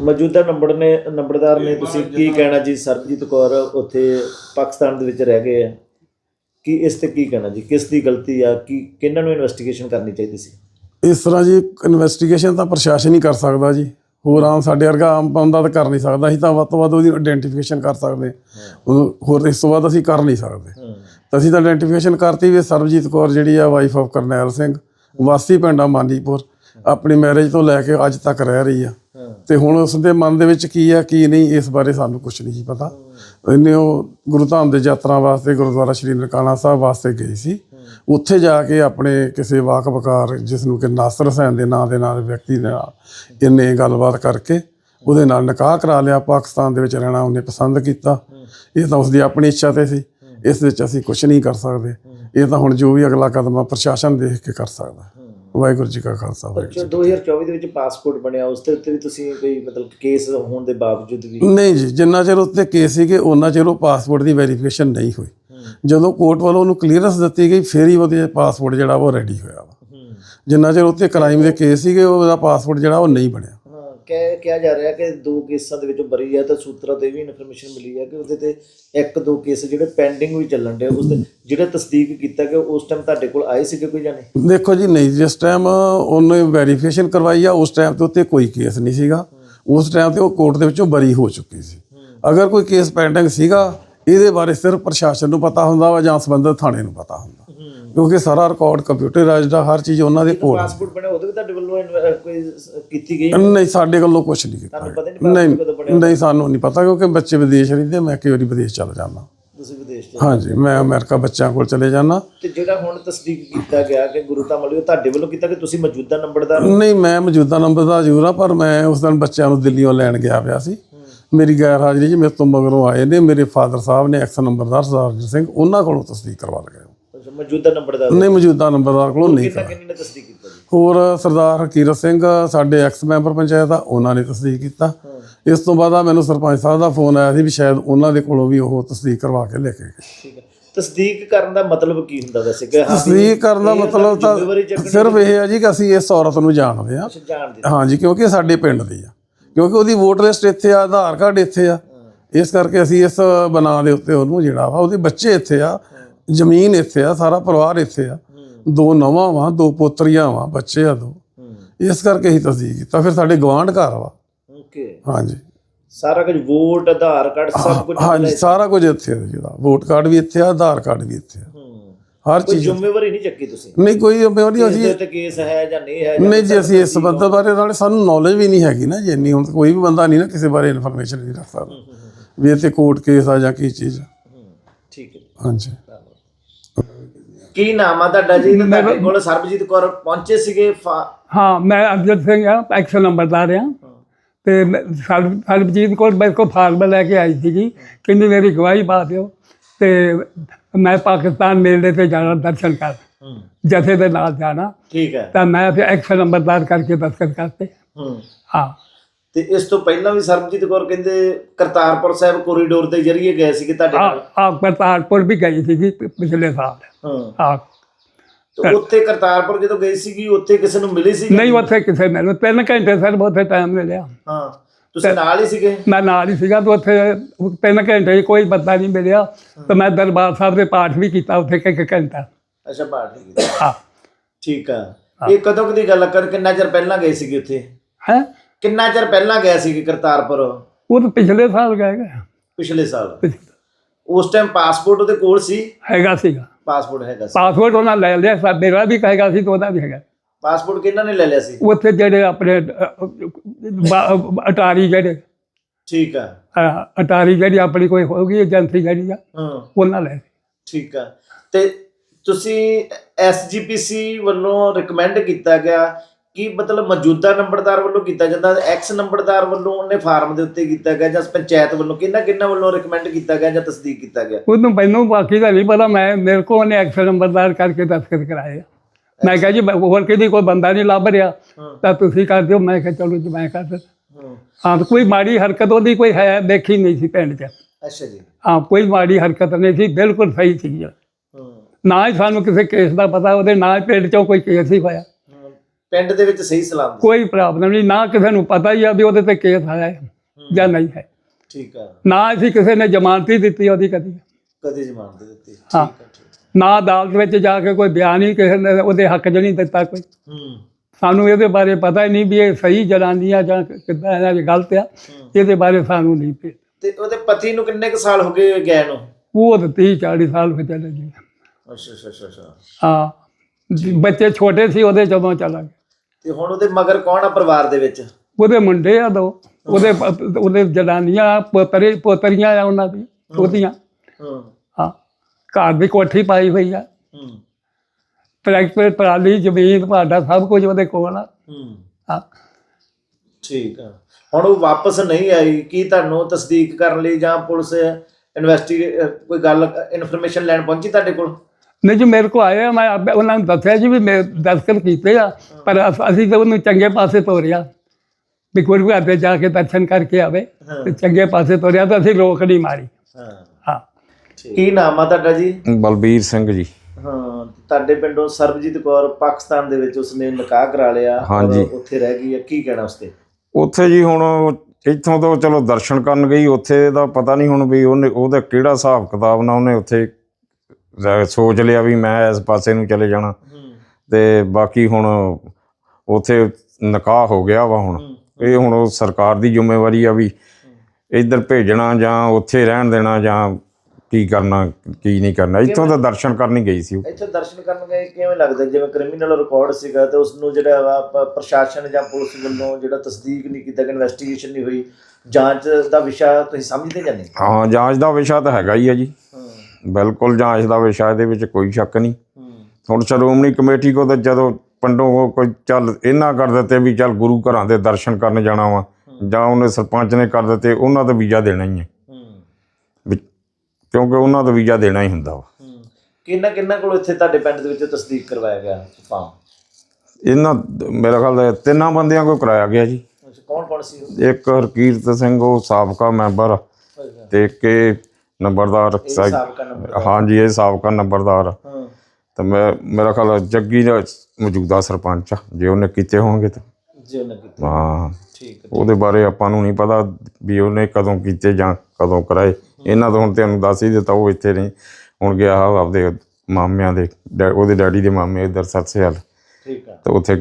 ਮੌਜੂਦਾ ਨੰਬਰ ਨੇ ਨੰਬਰਦਾਰ ਨੇ ਤੁਸੀਂ ਕੀ ਕਹਿਣਾ ਜੀ? ਸਰਬਜੀਤ ਕੌਰ ਉੱਥੇ ਪਾਕਿਸਤਾਨ ਦੇ ਵਿੱਚ ਰਹਿ ਗਏ ਆ। ਕੀ ਇਸ ਤੇ ਕੀ ਕਹਿਣਾ ਜੀ? ਕਿਸ ਦੀ ਗਲਤੀ ਆ? ਕੀ ਕਿਹਨਾਂ ਨੂੰ ਇਨਵੈਸਟੀਗੇਸ਼ਨ ਕਰਨੀ ਚਾਹੀਦੀ ਸੀ? ਇਸ ਤਰ੍ਹਾਂ ਜੀ ਇਨਵੈਸਟੀਗੇਸ਼ਨ ਤਾਂ ਪ੍ਰਸ਼ਾਸਨ ਹੀ ਕਰ ਸਕਦਾ ਜੀ। ਹੋਰ ਆਮ ਸਾਡੇ ਵਰਗਾ ਆਮ ਬੰਦਾ ਤਾਂ ਕਰ ਨਹੀਂ ਸਕਦਾ। ਅਸੀਂ ਤਾਂ ਵੱਧ ਤੋਂ ਵੱਧ ਉਹਦੀ ਆਇਡੈਂਟੀਫਿਕੇਸ਼ਨ ਕਰ ਸਕਦੇ ਉਹ- ਹੋਰ ਇਸ ਤੋਂ ਬਾਅਦ ਅਸੀਂ ਕਰ ਨਹੀਂ ਸਕਦੇ। ਤਾਂ ਅਸੀਂ ਤਾਂ ਆਇਡੈਂਟੀਫਿਕੇਸ਼ਨ ਕਰਤੀ ਵੀ ਸਰਬਜੀਤ ਕੌਰ ਜਿਹੜੀ ਆ ਵਾਈਫ ਆਫ ਕਰਨੈਲ ਸਿੰਘ। ਵਾਸੀ ਪਿੰਡਾ ਮਾਨੀਪੁਰ। ਆਪਣੀ ਮੈਰਿਜ ਤੋਂ ਲੈ ਕੇ ਅੱਜ ਤੱਕ ਰਹਿ ਰਹੀ ਆ। ਤੇ ਹੁਣ ਉਸ ਦੇ ਮਨ ਦੇ ਵਿੱਚ ਕੀ ਆ ਕੀ ਨਹੀਂ ਇਸ ਬਾਰੇ ਸਾਨੂੰ ਕੁਝ ਨਹੀਂ ਪਤਾ। ਇਹਨੇ ਉਹ ਗੁਰੂ ਧਾਮ ਦੇ ਯਾਤਰਾ ਵਾਸਤੇ ਗੁਰਦੁਆਰਾ ਸ਼੍ਰੀ ਨਨਕਾਣਾ ਸਾਹਿਬ ਵਾਸਤੇ ਗਈ ਸੀ। ਉੱਥੇ ਜਾ ਕੇ ਆਪਣੇ ਕਿਸੇ ਵਾਕਬਕਾਰ ਜਿਸ ਨੂੰ ਕਿ ਨਾਸਰ ਹੁਸੈਨ ਦੇ ਨਾਂ ਦੇ ਨਾਲ ਵਿਅਕਤੀ ਦੇ ਨਾਲ ਇਹਨੇ ਗੱਲਬਾਤ ਕਰਕੇ ਉਹਦੇ ਨਾਲ ਨਿਕਾਹ ਕਰਾ ਲਿਆ ਪਾਕਿਸਤਾਨ ਦੇ ਵਿੱਚ ਰਹਿਣਾ ਉਹਨੇ ਪਸੰਦ ਕੀਤਾ। ਇਹ ਤਾਂ ਉਸਦੀ ਆਪਣੀ ਇੱਛਾ ਤੇ ਸੀ। ਇਸ ਵਿੱਚ ਅਸੀਂ ਕੁਝ ਨਹੀਂ ਕਰ ਸਕਦੇ। ਇਹ ਤਾਂ ਹੁਣ ਜੋ ਵੀ ਅਗਲਾ ਕਦਮ ਆ ਪ੍ਰਸ਼ਾਸਨ ਦੇਖ ਕੇ ਕਰ ਸਕਦਾ। ਵਾਹਿਗੁਰੂ ਜੀ ਕਾ ਖਾਲਸਾ ਅੱਛਾ 2024 ਦੇ ਵਿੱਚ ਪਾਸਪੋਰਟ ਬਣਿਆ ਉਸ ਦੇ ਉੱਤੇ ਵੀ ਤੁਸੀਂ ਕੋਈ ਮਤਲਬ ਕੇਸ ਹੋਣ ਦੇ ਬਾਵਜੂਦ ਵੀ? ਨਹੀਂ ਜੀ ਜਿੰਨਾ ਚਿਰ ਉੱਤੇ ਕੇਸ ਸੀਗੇ ਉਹਨਾਂ ਚਿਰ ਉਹ ਪਾਸਪੋਰਟ ਦੀ ਵੈਰੀਫਿਕੇਸ਼ਨ ਨਹੀਂ ਹੋਈ। ਜਦੋਂ ਕੋਰਟ ਵੱਲੋਂ ਉਹਨੂੰ ਕਲੀਅਰੈਂਸ ਦਿੱਤੀ ਗਈ ਫਿਰ ਹੀ ਉਹਦੇ ਪਾਸਪੋਰਟ ਜਿਹੜਾ ਉਹ ਰੈਡੀ ਹੋਇਆ ਵਾ। ਜਿੰਨਾ ਚਿਰ ਉੱਤੇ ਕ੍ਰਾਈਮ ਦੇ ਕੇਸ ਸੀਗੇ ਉਹਦਾ ਪਾਸਪੋਰਟ ਜਿਹੜਾ ਉਹ ਨਹੀਂ ਬਣਿਆ। ਕਹਿ ਕਿਹਾ ਜਾ ਰਿਹਾ ਕਿ ਦੋ ਕੇਸਾਂ ਦੇ ਵਿੱਚੋਂ ਬਰੀ ਹੈ ਤਾਂ ਸੂਤਰਾਂ ਤੋਂ ਇਹ ਵੀ ਇਨਫੋਰਮੇਸ਼ਨ ਮਿਲੀ ਹੈ ਕਿ ਉਹਦੇ ਤੇ ਇੱਕ ਦੋ ਕੇਸ ਜਿਹੜੇ ਪੈਂਡਿੰਗ ਵੀ ਚੱਲਣ ਦੇ ਉਸ ਤੇ ਜਿਹੜਾ ਤਸਦੀਕ ਕੀਤਾ ਕਿ ਉਸ ਟਾਈਮ ਤੁਹਾਡੇ ਕੋਲ ਆਏ ਸੀਗੇ ਕੋਈ ਜਾਣੇ? ਦੇਖੋ ਜੀ, ਨਹੀਂ ਜਿਸ ਟਾਈਮ ਉਹਨੇ ਵੈਰੀਫਿਕੇਸ਼ਨ ਕਰਵਾਈ ਆ, ਉਸ ਟਾਈਮ ਤੇ ਉੱਤੇ ਕੋਈ ਕੇਸ ਨਹੀਂ ਸੀਗਾ। ਉਸ ਟਾਈਮ ਤੇ ਉਹ ਕੋਰਟ ਦੇ ਵਿੱਚੋਂ ਬਰੀ ਹੋ ਚੁੱਕੀ ਸੀ। ਅਗਰ ਕੋਈ ਕੇਸ ਪੈਂਡਿੰਗ ਸੀਗਾ, ਇਹਦੇ ਬਾਰੇ ਸਿਰਫ ਪ੍ਰਸ਼ਾਸਨ ਨੂੰ ਪਤਾ ਹੁੰਦਾ ਵਾ ਜਾਂ ਸੰਬੰਧਿਤ ਥਾਣੇ ਨੂੰ ਪਤਾ ਹੁੰਦਾ। ਕਿਉਂਕਿ ਸਾਰਾ ਰਿਕਾਰਡ ਕੰਪਿਊਟਰਾਈਜ਼ਡ ਆ ਹਰ ਚੀਜ਼ ਉਹਨਾਂ ਦੇ ਕੋਲ ਆ। ਪਾਸਪੋਰਟ ਬਣਿਆ ਉਹਦੇ ਵੀ ਤੁਹਾਡੇ ਵੱਲੋਂ ਇਨਵੈ- ਕੋਈ ਸ- ਕੀਤੀ ਗਈ? ਨਹੀਂ ਸਾਡੇ ਵੱਲੋਂ ਕੁਝ ਨਹੀਂ ਕੀਤਾ। ਤੁਹਾਨੂੰ ਪਤਾ ਨਹੀਂ ਨਹੀਂ ਕਦੋਂ ਬਣਿਆ? ਨਹੀਂ ਸਾਨੂੰ ਨਹੀਂ ਪਤਾ ਕਿਉਂਕਿ ਬੱਚੇ ਵਿਦੇਸ਼ ਰਹਿੰਦੇ ਮੈਂ ਕਈ ਵਾਰੀ ਵਿਦੇਸ਼ ਚਲਾ ਜਾਂਦਾ। ਤੁਸੀਂ ਵਿਦੇਸ਼ ਚ ਹਾਂਜੀ ਮੈਂ ਅਮਰੀਕਾ ਬੱਚਿਆਂ ਕੋਲ ਚਲੇ ਜਾਂਦਾ। ਤੇ ਜਿਹੜਾ ਹੁਣ ਤਸਦੀਕ ਕੀਤਾ ਗਿਆ ਕਿ ਗੁਰੂ ਵਾਲੀ ਉਹ ਤੁਹਾਡੇ ਵੱਲੋਂ ਕੀਤਾ ਕਿ ਤੁਸੀਂ ਮੌਜੂਦਾ ਨੰਬਰਦਾਰ ਨਹੀਂ ਮੈਂ ਮੌਜੂਦਾ ਨੰਬਰ ਦਾ ਜ਼ਰੂਰ ਆ ਪਰ ਮੈਂ ਉਸ ਦਿਨ ਬੱਚਿਆਂ ਨੂੰ ਦਿੱਲੀੋਂ ਲੈਣ ਗਿਆ ਪਿਆ ਸੀ। ਮੇਰੀ ਗੈਰ ਹਾਜ਼ਰੀ 'ਚ ਮੇਰੇ ਤੋਂ ਮਗਰੋਂ ਆਏ ਨੇ ਮੇਰੇ ਫਾਦਰ ਸਾਹਿਬ ਨੇ ਐਕਸ ਨੰਬਰਦਾਰ ਸਰਦਾਰ ਜੀ ਸਿੰਘ ਉਹਨਾਂ ਕੋਲੋਂ ਤਸਦੀਕ ਕਰਵਾ ਲਗਾਇਆ ਮੌਜੂਦਾ ਨੰਬਰਦਾਰ ਨਹੀਂ ਮੌਜੂਦਾ ਨੰਬਰਦਾਰ ਕੋਲੋਂ ਨਹੀਂ ਕਿੰਨਾ ਕਿੰਨੇ ਨੇ ਤਸਦੀਕ ਕੀਤਾ ਜੀ? ਹੋਰ ਸਰਦਾਰ ਹਕੀਰਤ ਸਿੰਘ ਸਾਡੇ ਐਕਸ ਮੈਂਬਰ ਪੰਚਾਇਤ ਆ ਉਹਨਾਂ ਨੇ ਤਸਦੀਕ ਕੀਤਾ। ਇਸ ਤੋਂ ਬਾਅਦ ਆ ਮੈਨੂੰ ਸਰਪੰਚ ਸਾਹਿਬ ਦਾ ਫੋਨ ਆਇਆ ਸੀ ਵੀ ਸ਼ਾਇਦ ਉਹਨਾਂ ਦੇ ਕੋਲੋਂ ਵੀ ਉਹ ਤਸਦੀਕ ਕਰਵਾ ਕੇ ਲੈ ਕੇ ਠੀਕ ਹੈ। ਤਸਦੀਕ ਕਰਨ ਦਾ ਮਤਲਬ ਕੀ ਹੁੰਦਾ ਵੈਸੇ? ਕਿ ਹਾਂ ਤਸਦੀਕ ਕਰਨ ਦਾ ਮਤਲਬ ਤਾਂ ਸਿਰਫ ਇਹ ਹੈ। ਜੀ ਕਿ ਅਸੀਂ ਇਸ ਔਰਤ ਨੂੰ ਜਾਣਦੇ ਆ ਜਾਣਦੇ ਹਾਂਜੀ ਕਿਉਂਕਿ ਸਾਡੇ ਪਿੰਡ ਦੀ ਆ। ਕਿਉਂਕਿ ਉਹਦੀ ਵੋਟ ਲਿਸਟ ਇੱਥੇ ਆ ਆਧਾਰ ਕਾਰਡ ਇੱਥੇ ਆ। ਇਸ ਕਰਕੇ ਅਸੀਂ ਇਸ ਬਣਾ ਦੇ ਉੱਤੇ ਉਹਨੂੰ ਜਿਹੜਾ ਵਾ ਉਹਦੇ ਬੱਚੇ ਇੱਥੇ ਆ। ਜ਼ਮੀਨ ਇੱਥੇ ਆ ਸਾਰਾ ਪਰਿਵਾਰ ਇੱਥੇ ਆ। ਦੋ ਨਵਾਂ ਵਾ ਦੋ ਪੋਤਰੀਆਂ ਵਾ ਬੱਚੇ ਆ ਦੋ। ਹੂੰ। ਇਸ ਕਰਕੇ ਅਸੀਂ ਤਸਦੀਕ ਕੀਤਾ। ਫਿਰ ਸਾਡੇ ਗਵਾਂਢ ਘਰ ਵਾ। ਓਕੇ। ਹਾਂਜੀ। ਸਾਰਾ ਕੁਝ ਵੋਟ ਆਧਾਰ ਕਾਰਡ ਸਭ ਕੁਝ ਹਾਂਜੀ ਸਾਰਾ ਕੁਝ ਇੱਥੇ ਆ ਜਿਹਦਾ ਵੋਟ ਕਾਰਡ ਵੀ ਇੱਥੇ ਆ ਆਧਾਰ ਕਾਰਡ ਵੀ ਇੱਥੇ ਆ। ਹੂੰ। ਹਰ ਕੋਈ ਚੀਜ਼। ਜ਼ਿੰਮੇਵਾਰੀ ਨਹੀਂ ਚੱਕੀ ਤੁਸੀਂ? ਨਹੀਂ ਕੋਈ ਜ਼ਿੰਮੇਵਾਰੀ ਅਸੀਂ ਇਹਦੇ ਤੇ ਕੇਸ ਹੈ ਜਾਂ ਨਹੀਂ ਹੈ ਨਹੀਂ ਜੀ ਅਸੀਂ ਇਸ ਸੰਬੰਧ ਬਾਰੇ ਨਾਲੇ ਸਾਨੂੰ ਨੌਲੇਜ ਵੀ ਨਹੀਂ ਹੈਗੀ ਨਾ ਜੀ ਇੰਨੀ। ਹੁਣ ਕੋਈ ਵੀ ਬੰਦਾ ਨਹੀਂ ਨਾ ਕਿਸੇ ਬਾਰੇ ਇਨਫੋਰਮੇਸ਼ਨ ਨਹੀਂ ਰੱਖ ਸਕਦਾ ਵੀ ਤੇ ਕੋਰਟ ਕੇਸ ਆ ਜਾਂ ਕੀ ਚੀਜ਼। ਹੂੰ, ਠੀਕ ਹੈ ਹਾਂਜੀ। ਕੀ ਨਾਮ ਆ ਤੁਹਾਡਾ ਜੀ? ਤੇ ਤੁਹਾਡੇ ਕੋਲ ਸਰਬਜੀਤ ਕੌਰ ਪਹੁੰਚੇ ਸੀਗੇ ਫਾ- ਹਾਂ ਮੈਂ ਅਮਜਦ ਸਿੰਘ ਆ ਐਕਸ ਨੰਬਰਦਾਰ ਆ ਤੇ ਮੈਂ- ਸਰਬ- ਸਰਬਜੀਤ ਕੋਲ ਮੇਰੇ ਕੋਲ ਫਾਰਮ ਲੈ ਕੇ ਆਈ ਸੀਗੀ ਕਹਿੰਦੀ ਮੇਰੀ ਗਵਾਹੀ ਪਾ ਦਿਓ। ਤੇ ਮੈਂ ਪਾਕਿਸਤਾਨ ਮੇਲੇ ਤੇ ਜਾਣਾ ਦਰਸ਼ਨ ਕਰ ਹੂੰ। ਜਥੇ ਦੇ ਨਾਲ ਜਾਣਾ। ਠੀਕ ਹੈ। ਤਾਂ ਮੈਂ ਫਿਰ ਐਕਸ ਨੰਬਰਦਾਰ ਕਰਕੇ ਦਸਤਖਤ ਕਰਤੇ। ਹੂੰ। ਹਾਂ। ਤੇ ਇਸ ਤੋਂ ਪਹਿਲਾਂ ਵੀ ਸਰਬਜੀਤ ਕੌਰ ਕਹਿੰਦੇ ਕਰਤਾਰਪੁਰ ਸਾਹਿਬ ਕੋਰੀਡੋਰ ਦੇ ਜ਼ਰੀਏ ਗਏ ਸੀਗੇ ਤੁਹਾਡੇ ਆ ਨਾਲ? ਆ ਕਰਤਾਰਪੁਰ ਵੀ ਗਈ ਪ- ਪਿਛਲੇ ਸਾਲ। ਹਾਂ। ਤੇ ਉੱਥੇ ਕਰਤਾਰਪੁਰ ਜਦੋਂ ਗਈ ਸੀਗੀ ਉੱਥੇ ਕਿਸੇ ਨੂੰ ਮਿਲੀ ਸੀ ਨਹੀਂ ਉੱਥੇ ਕਿਸੇ ਮੈਨੂੰ ਤਿੰਨ ਘੰਟੇ ਸਰ ਉੱਥੇ ਟਾਈਮ ਮਿਲਿਆ। ਹਾਂ। ਤੁਸੀਂ ਨਾਲ ਹੀ ਸੀਗੇ? ਮੈਂ ਨਾਲ ਹੀ ਸੀਗਾ ਤੇ ਉੱਥੇ ਤਿੰਨ ਘੰਟੇ ਕੋਈ ਬੰਦਾ ਨਹੀਂ ਮਿਲਿਆ। ਤੇ ਮੈਂ ਦਰਬਾਰ ਸਾਹਿਬ ਦੇ ਪਾਠ ਵੀ ਕੀਤਾ ਉੱਥੇ ਕਿ ਇੱਕ ਘੰਟਾ। ਅੱਛਾ ਠੀਕ ਹਾਂ। ਠੀਕ ਆ। ਇਹ ਕਦੋਂ ਕੁ ਦੀ ਗੱਲ ਕਰ ਕਿੰਨਾ ਚਿਰ ਪਹਿਲਾਂ ਗਏ ਸੀਗੇ ਉੱਥੇ? ਹੈ? ਕਿੰਨਾ ਚਿਰ ਪਹਿਲਾਂ ਗਿਆ ਸੀ ਕਰਤਾਰਪੁਰ? ਉਹ ਤਾਂ ਪਿਛਲੇ ਸਾਲ ਗਏ ਗਾ। ਪਿਛਲੇ ਸਾਲ। ਉਸ ਟਾਈਮ ਪਾਸਪੋਰਟ ਉਹਦੇ ਕੋਲ ਸੀ? ਹੈਗਾ ਸੀਗਾ। ਪਾਸਪੋਰਟ ਹੈਗਾ ਸੀ। ਪਾਸਪੋਰਟ ਉਹਨਾਂ ਲੈ ਲਿਆ ਸਾ ਮੇਰਾ ਵੀ ਕਹੇਗਾ ਸੀ ਤੇ ਉਹਦਾ ਵੀ ਹੈਗਾ। ਪਾਸਪੋਰਟ ਕਿਹਨਾਂ ਨੇ ਲੈ ਲਿਆ ਸੀ? ਉੱਥੇ ਜਿਹੜੇ ਆਪਣੇ ਅਟਾਰੀ ਜਿਹੜੇ। ਠੀਕ ਆ। ਅਟਾਰੀ ਜਿਹੜੀ ਆਪਣੀ ਕੋਈ ਹੋਊਗੀ ਏਜੰਸੀ ਜਿਹੜੀ ਆ ਹਾਂ। ਉਹਨਾਂ ਲੈ। ਠੀਕ ਆ। ਤੇ ਤੁਸੀਂ ਐਸਜੀਪੀਸੀ ਵੱਲੋਂ ਰეკਮੈਂਡ ਕੀਤਾ ਗਿਆ ਕਿ ਮਤਲਬ ਮੌਜੂਦਾ ਨੰਬਰਦਾਰ ਵੱਲੋਂ ਕੀਤਾ ਜਾਂਦਾ? ਐਕਸ ਨੰਬਰਦਾਰ ਵੱਲੋਂ ਉਹਨੇ ਫਾਰਮ ਦੇ ਉੱਤੇ ਕੀਤਾ ਗਿਆ ਜਾਂ ਪੰਚਾਇਤ ਵੱਲੋਂ ਕਿੰਨਾ ਕਿੰਨਾ ਵੱਲੋਂ ਰეკਮੈਂਡ ਕੀਤਾ ਗਿਆ ਜਾਂ ਤਸਦੀਕ ਕੀਤਾ ਗਿਆ? ਉਹਨੂੰ ਮੈਨੂੰ ਬਾਕੀ ਦਾ ਨਹੀਂ ਪਤਾ। ਮੈਂ ਮੇਰੇ ਕੋਲ ਉਹਨੇ ਐਕਸਲ ਨੰਬਰਦਾਰ ਕਰਕੇ ਦਸਤਖਤ ਕਰਾਏ। ਮੈਂ ਕਿਹਾ ਜੀ ਹੋਰ ਕਿਹਦੀ ਕੋਈ ਬੰਦਾ ਨਹੀਂ ਲੱਭ ਰਿਹਾ ਤਾਂ ਤੁਸੀਂ ਕਰ ਦਿਓ। ਮੈਂ ਕਿਹਾ ਚਲੋ ਜੀ ਮੈਂ ਕਰ ਦਿੰਦਾ। ਹਾਂ। ਕੋਈ ਮਾੜੀ ਹਰਕਤ ਉਹਦੀ ਕੋਈ ਹੈ ਦੇਖੀ ਨਹੀਂ ਸੀ ਪਿੰਡ 'ਚ। ਅੱਛਾ ਜੀ। ਹਾਂ ਕੋਈ ਮਾੜੀ ਹਰਕਤ ਨਹੀਂ ਸੀ। ਬਿਲਕੁਲ ਸਹੀ ਸੀ। ਨਾ ਹੀ ਸਾਨੂੰ ਕਿਸੇ ਕੇਸ ਦਾ ਪਤਾ ਉਹਦੇ ਨਾ ਹੀ ਪਿੰਡ 'ਚੋਂ ਕੋਈ ਕੇਸ ਹੀ ਹੋਇਆ। ਹਾਂ। ਪਿੰਡ ਦੇ ਵਿੱਚ ਸਹੀ ਸਲਾਮ। ਕੋਈ ਪ੍ਰੋਬਲਮ ਨਹੀਂ ਨਾ ਕਿਸੇ ਨੂੰ ਪਤਾ ਹੀ ਆ ਵੀ ਉਹਦੇ ਤੇ ਕੇਸ ਆਇਆ ਹੈ ਜਾਂ ਨਹੀਂ ਹੈ। ਠੀਕ ਆ। ਨਾ ਅਸੀਂ ਕਿਸੇ ਨੇ ਜ਼ਮਾਨਤ ਹੀ ਦਿੱਤੀ ਉਹਦੀ ਕਦੀ। ਕਦੇ ਜ਼ਮਾਨਤ ਦਿੱਤੀ। ਠੀਕ। ਆ ਨਾ ਅਦਾਲਤ ਵਿੱਚ ਜਾ ਕੇ ਕੋਈ ਬਿਆਨ ਹੀ ਕਿਸੇ ਨੇ ਉਹਦੇ ਹੱਕ 'ਚ ਨਹੀਂ ਦਿੱਤਾ ਕੋਈ। ਹੂੰ। ਸਾਨੂੰ ਇਹਦੇ ਬਾਰੇ ਪਤਾ ਹੀ ਨਹੀਂ ਵੀ ਇਹ ਸਹੀ ਜਨਾਨੀ ਆ ਜਾਂ ਕਿੱਦਾਂ ਇਹਨਾਂ ਦੀ ਗਲਤ ਆ। ਇਹਦੇ ਬਾਰੇ ਸਾਨੂੰ ਨਹੀਂ ਪਤਾ। ਤੇ ਉਹਦੇ ਪਤੀ ਨੂੰ ਕਿੰਨੇ ਕੁ ਸਾਲ ਹੋ ਗਏ ਗਏ ਨੂੰ? ਉਹ ਤਾਂ 30 40 ਸਾਲ ਹੋ ਚਲੇ ਅੱਛਾ ਅੱਛਾ ਅੱਛਾ, ਅੱਛਾ। ਹਾਂ। ਬੱਚੇ ਛੋਟੇ ਸੀ ਉਹਦੇ ਜਦੋਂ ਚਲਾ ਗਿਆ। ਤੇ ਹੁਣ ਉਹਦੇ ਮਗਰ ਕੌਣ ਆ ਪਰਿਵਾਰ ਦੇ ਵਿੱਚ? ਉਹਦੇ ਮੁੰਡੇ ਆ ਦੋ। ਉਹਦੇ ਉਹਦੇ ਜਨਾਨੀਆਂ ਪੋਤਰੇ ਪੋਤਰੀਆਂ ਆ ਉਹਨਾਂ ਦੀ ਉਹਦੀਆਂ। ਹੂੰ। ਘਰ ਦੀ ਕੋਠੀ ਪਾਈ ਹੋਈ ਆ। ਟਰੈਕਟਰ ਟਰਾਲੀ ਜ਼ਮੀਨ ਭਾਡਾ ਸਭ ਕੁਝ ਉਹਦੇ ਕੋਲ ਆ। ਹੂੰ। ਠੀਕ ਆ। ਹੁਣ ਉਹ ਵਾਪਸ ਨਹੀਂ ਆਈ ਕੀ ਤੁਹਾਨੂੰ ਤਸਦੀਕ ਕਰਨ ਲਈ ਜਾਂ ਪੁਲਿਸ ਇਨਵੈਸਟੀਗੇ ਕੋਈ ਗੱਲ ਇਨਫੋਰਮੇਸ਼ਨ ਲੈਣ ਪਹੁੰਚੀ ਤੁਹਾਡੇ ਕੋਲ? ਨਹੀਂ ਜੀ ਮੇਰੇ ਕੋ ਆਏ ਆ, ਮੈਂ ਆਪੇ ਉਹਨਾਂ ਨੂੰ ਦੱਸਿਆ ਜੀ ਵੀ ਮੈਂ ਦਸਤਖਤ ਕੀਤੇ ਆ ਪਰ ਅਸ- ਅਸੀਂ ਤਾਂ ਉਹਨੂੰ ਚੰਗੇ ਪਾਸੇ ਤੋਰਿਆ। ਵੀ ਗੁਰੂ ਤੇ ਜਾ ਕੇ ਦਰਸ਼ਨ ਕਰਕੇ ਆਵੇ ਤੇ ਚੰਗੇ ਪਾਸੇ ਤੋਰਿਆ ਤਾਂ ਅਸੀਂ ਰੋਕ ਨਹੀਂ ਮਾਰੀ। ਹਾਂ। ਹਾਂ। ਕੀ ਨਾਮ ਆ ਤੁਹਾਡਾ ਜੀ? ਬਲਬੀਰ ਸਿੰਘ ਜੀ। ਹਾਂ ਤੁਹਾਡੇ ਪਿੰਡੋਂ ਸਰਬਜੀਤ ਕੌਰ ਪਾਕਿਸਤਾਨ ਦੇ ਵਿੱਚ ਉਸਨੇ ਨਿਕਾਹ ਕਰਾ ਲਿਆ ਔਰ ਹਾਂਜੀ। ਉੱਥੇ ਰਹਿ ਗਈ ਹੈ ਕੀ ਕਹਿਣਾ ਉਸ ਤੇ ਉੱਥੇ ਜੀ ਹੁਣ ਇੱਥੋਂ ਤੋਂ ਚਲੋ ਦਰਸ਼ਨ ਕਰਨ ਗਈ ਉੱਥੇ ਦਾ ਪਤਾ ਨਹੀਂ ਹੁਣ ਵੀ ਉਹਨੇ ਉਹਦਾ ਕਿਹੜਾ ਹਿਸਾਬ ਕਿਤਾਬ ਨਾਲ ਉਹਨੇ ਉੱਥੇ ਸੋਚ ਲਿਆ ਵੀ ਮੈਂ ਇਸ ਪਾਸੇ ਨੂੰ ਚਲੇ ਜਾਣਾ। ਤੇ ਬਾਕੀ ਹੁਣ ਉੱਥੇ ਨਿਕਾਹ ਹੋ ਗਿਆ ਵਾ ਹੁਣ। ਇਹ ਹੁਣ ਉਹ ਸਰਕਾਰ ਦੀ ਜ਼ਿੰਮੇਵਾਰੀ ਆ ਵੀ ਇੱਧਰ ਭੇਜਣਾ ਜਾਂ ਉੱਥੇ ਰਹਿਣ ਦੇਣਾ ਜਾਂ ਕੀ ਕਰਨਾ ਕੀ ਨਹੀਂ ਕਰਨਾ। ਇੱਥੋਂ ਤਾਂ ਦਰਸ਼ਨ ਕਰਨ ਹੀ ਗਈ ਸੀ ਉਹ। ਇੱਥੇ ਦਰਸ਼ਨ ਕਰਨ ਗਏ ਕਿਵੇਂ ਲੱਗਦਾ? ਜਿਵੇਂ ਕ੍ਰਿਮੀਨਲ ਰਿਕਾਰਡ ਸੀਗਾ ਤੇ ਉਸ ਨੂੰ ਜਿਹੜਾ ਪ੍ਰਸ਼ਾਸਨ ਜਾਂ ਪੁਲਿਸ ਵੱਲੋਂ ਜਿਹੜਾ ਤਸਦੀਕ ਨਹੀਂ ਕੀਤਾ ਕਿ ਇਨਵੈਸਟੀਗੇਸ਼ਨ ਨਹੀਂ ਹੋਈ ਜਾਂਚ ਦਾ ਵਿਸ਼ਾ ਤੁਸੀਂ ਸਮਝਦੇ ਜਾਂ ਨਹੀਂ? ਹਾਂ ਜਾਂਚ ਦਾ ਵਿਸ਼ਾ ਤਾਂ ਹੈਗਾ ਹੀ ਆ ਜੀ। ਬਿਲਕੁਲ ਜਾਂਚ ਦਾ ਵਿਸ਼ਾ ਇਹਦੇ ਵਿੱਚ ਕੋਈ ਸ਼ੱਕ ਨਹੀਂ। ਹੁਣ ਸ਼੍ਰੋਮਣੀ ਕਮੇਟੀ ਕੋ ਤਾਂ ਜਦੋਂ ਪੰਡੋਂ ਕੋਈ ਚੱਲ ਇਹਨਾਂ ਕਰ ਦਿੱਤੇ ਵੀ ਚੱਲ ਗੁਰੂ ਘਰਾਂ ਦੇ ਦਰਸ਼ਨ ਕਰਨ ਜਾਣਾ ਵਾ ਜਾਂ ਉਹਨੇ ਸਰਪੰਚ ਨੇ ਕਰ ਦਿੱਤੇ ਉਹਨਾਂ ਦਾ ਵੀਜ਼ਾ ਦੇਣਾ ਹੀ ਹੈ। ਕਿਉਂਕਿ ਉਹਨਾਂ ਦਾ ਵੀਜ਼ਾ ਦੇਣਾ ਹੀ ਹੁੰਦਾ ਵਾ। ਕਿੰਨਾ ਕਿੰਨਾ ਕੋਲ ਇੱਥੇ ਤੁਹਾਡੇ ਪਿੰਡ ਦੇ ਵਿੱਚ ਤਸਦੀਕ ਕਰਵਾਇਆ ਗਿਆ ਫਾਰਮ? ਇਹਨਾਂ ਮੇਰਾ ਖਿਆਲ ਹੈ ਤਿੰਨਾਂ ਬੰਦਿਆਂ ਕੋ ਕਰਾਇਆ ਗਿਆ ਜੀ। ਕੌਣ ਕੌਣ ਸੀ? ਇੱਕ ਹਰਕੀਰਤ ਸਿੰਘ ਉਹ ਸਾਬਕਾ ਮੈਂਬਰ ਤੇ ਇਹ ਨੰਬਰਦਾਰ ਨੰਬਰ ਹਾਂਜੀ ਇਹ ਸਾਬਕਾ ਨੰਬਰਦਾਰ। ਤੇ ਮੈਂ ਮੇਰਾ ਖਿਆਲ ਜੱਗੀ ਦਾ ਮੌਜੂਦਾ ਸਰਪੰਚ ਆ। ਜੇ ਉਹਨੇ ਕੀਤੇ ਹੋਣਗੇ ਤਾਂ। ਜੀ ਉਹਨਾਂ ਕੀਤਾ ਹਾਂ। ਠੀਕ ਉਹਦੇ ਬਾਰੇ ਆਪਾਂ ਨੂੰ ਨਹੀਂ ਪਤਾ ਵੀ ਉਹਨੇ ਕਦੋਂ ਕੀਤੇ ਜਾਂ ਕਦੋਂ ਕਰਾਏ। ਇਹਨਾਂ ਤੋਂ ਹੁਣ ਤੈਨੂੰ ਦੱਸ ਹੀ ਦਿੱਤਾ ਉਹ ਇੱਥੇ ਨਹੀਂ। ਹੁਣ ਗਿਆ ਆਪਦੇ ਮਾਮਿਆਂ ਦੇ ਉਹਦੇ ਡੈਡੀ ਦੇ ਮਾਮੇ ਇੱਧਰ ਸਰਸੇ ਵੱਲ ਠੀਕ ਆ ਤੇ ਉੱਥੇ